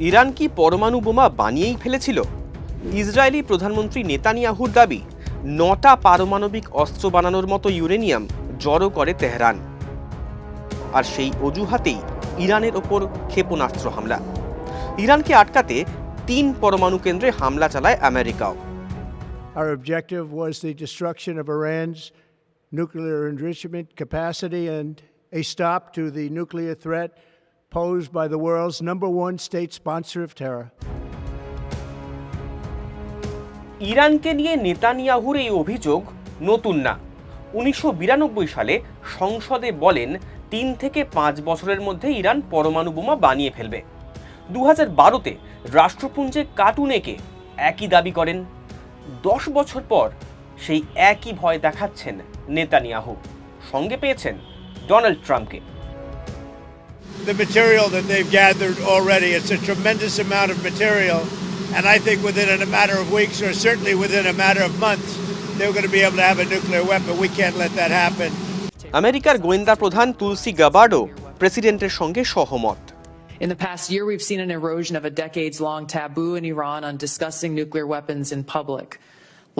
Iran কি পরমাণু বোমা বানিয়েই ফেলেছিল? ইসরায়েলি প্রধানমন্ত্রী নেতানিয়াহুর দাবি, নটা পারমাণবিক অস্ত্র বানানোর মতো ইউরেনিয়াম জড়ো করে তেহরান। আর সেই অজুহাতেই ইরানের ওপর ক্ষেপণাস্ত্র হামলা। ইরানকে আটকাতে তিন পরমাণু কেন্দ্রে হামলা চালায় আমেরিকাও। Our objective was the destruction of Iran's nuclear enrichment capacity and a stop to the nuclear threat posed by the world's number one state sponsor of terror. ইরানকে নিয়ে নেতানিয়াহুর এই অভিযোগ নতুন না। উনিশশো বিরানব্বই সালে সংসদে বলেন, তিন থেকে পাঁচ বছরের মধ্যে ইরান পরমাণু বোমা বানিয়ে ফেলবে। দু হাজার বারোতে রাষ্ট্রপুঞ্জে কার্টুনেকে একই দাবি করেন। দশ বছর পর সেই একই ভয় দেখাচ্ছেন নেতানিয়াহু। সঙ্গে পেয়েছেন ডোনাল্ড ট্রাম্পকে। the material that they've gathered already. It's a tremendous amount of material. And I think within a matter of weeks, or certainly within a matter of months, they're going to be able to have a nuclear weapon. We can't let that happen. আমেরিকার গোয়েন্দা প্রধান তুলসি গাবার্ডো প্রেসিডেন্টের সঙ্গে সহমত In the past year, we've seen an erosion of a decades long taboo in Iran on discussing nuclear weapons in public,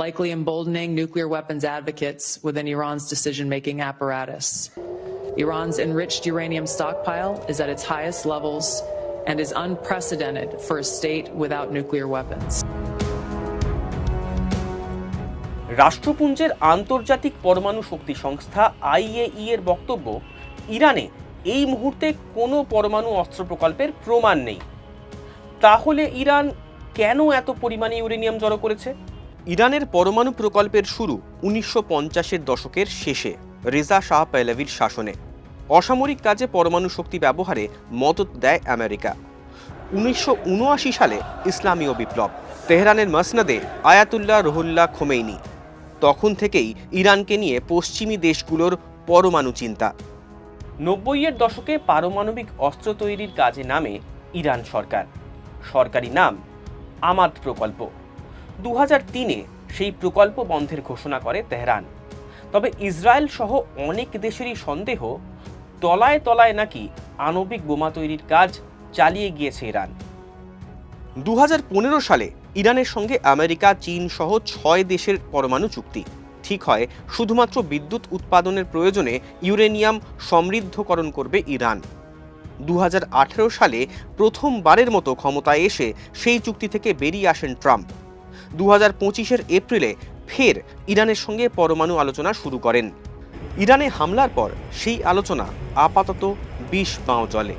likely emboldening nuclear weapons advocates within Iran's decision making apparatus. Iran's enriched uranium stockpile is at its highest levels and is unprecedented for a state without nuclear weapons. রাষ্ট্রপুঞ্জের আন্তর্জাতিক পরমাণু শক্তি সংস্থা আইএই এর বক্তব্য ইরানে এই মুহূর্তে কোনো পরমাণু অস্ত্র প্রকল্পের প্রমাণ নেই। তাহলে ইরান কেন এত পরিমাণে ইউরেনিয়াম জড়ো করেছে? ইরানের পরমাণু প্রকল্পের শুরু উনিশশো পঞ্চাশের দশকের শেষে। রেজা শাহ পেহলভির শাসনে। অসামরিক কাজে পরমাণু শক্তি ব্যবহারে মদত দেয় আমেরিকা। উনিশশো উনআশি সালে ইসলামীয় বিপ্লব। তেহরানের মসনদে আয়াতুল্লাহ রহুল্লাহ খোমেইনি। তখন থেকেই ইরানকে নিয়ে পশ্চিমী দেশগুলোর পরমাণু চিন্তা। নব্বইয়ের দশকে পারমাণবিক অস্ত্র তৈরির কাজে নামে ইরান সরকার। সরকারি নাম আমাদ প্রকল্প। দু তিনে সেই প্রকল্প বন্ধের ঘোষণা করে তেহরান। তবে ইসরায়েল সহ অনেক দেশেরই সন্দেহ, তলায় তলায় নাকি আণবিক বোমা তৈরির কাজ চালিয়ে গিয়েছে ইরান। দু হাজার পনেরো সালে ইরানের সঙ্গে আমেরিকা, চীন সহ ছয় দেশের পরমাণু চুক্তি। ঠিক হয়, শুধুমাত্র বিদ্যুৎ উৎপাদনের প্রয়োজনে ইউরেনিয়াম সমৃদ্ধকরণ করবে ইরান। দু হাজার আঠেরো সালে প্রথমবারের মতো ক্ষমতায় এসে সেই চুক্তি থেকে বেরিয়ে আসেন ট্রাম্প। দু হাজার এপ্রিলে ফের ইরানের সঙ্গে পরমাণু আলোচনা শুরু করেন। ইরানে হামলার পর সেই আলোচনা আপাতত বিষ পাঁও জলে।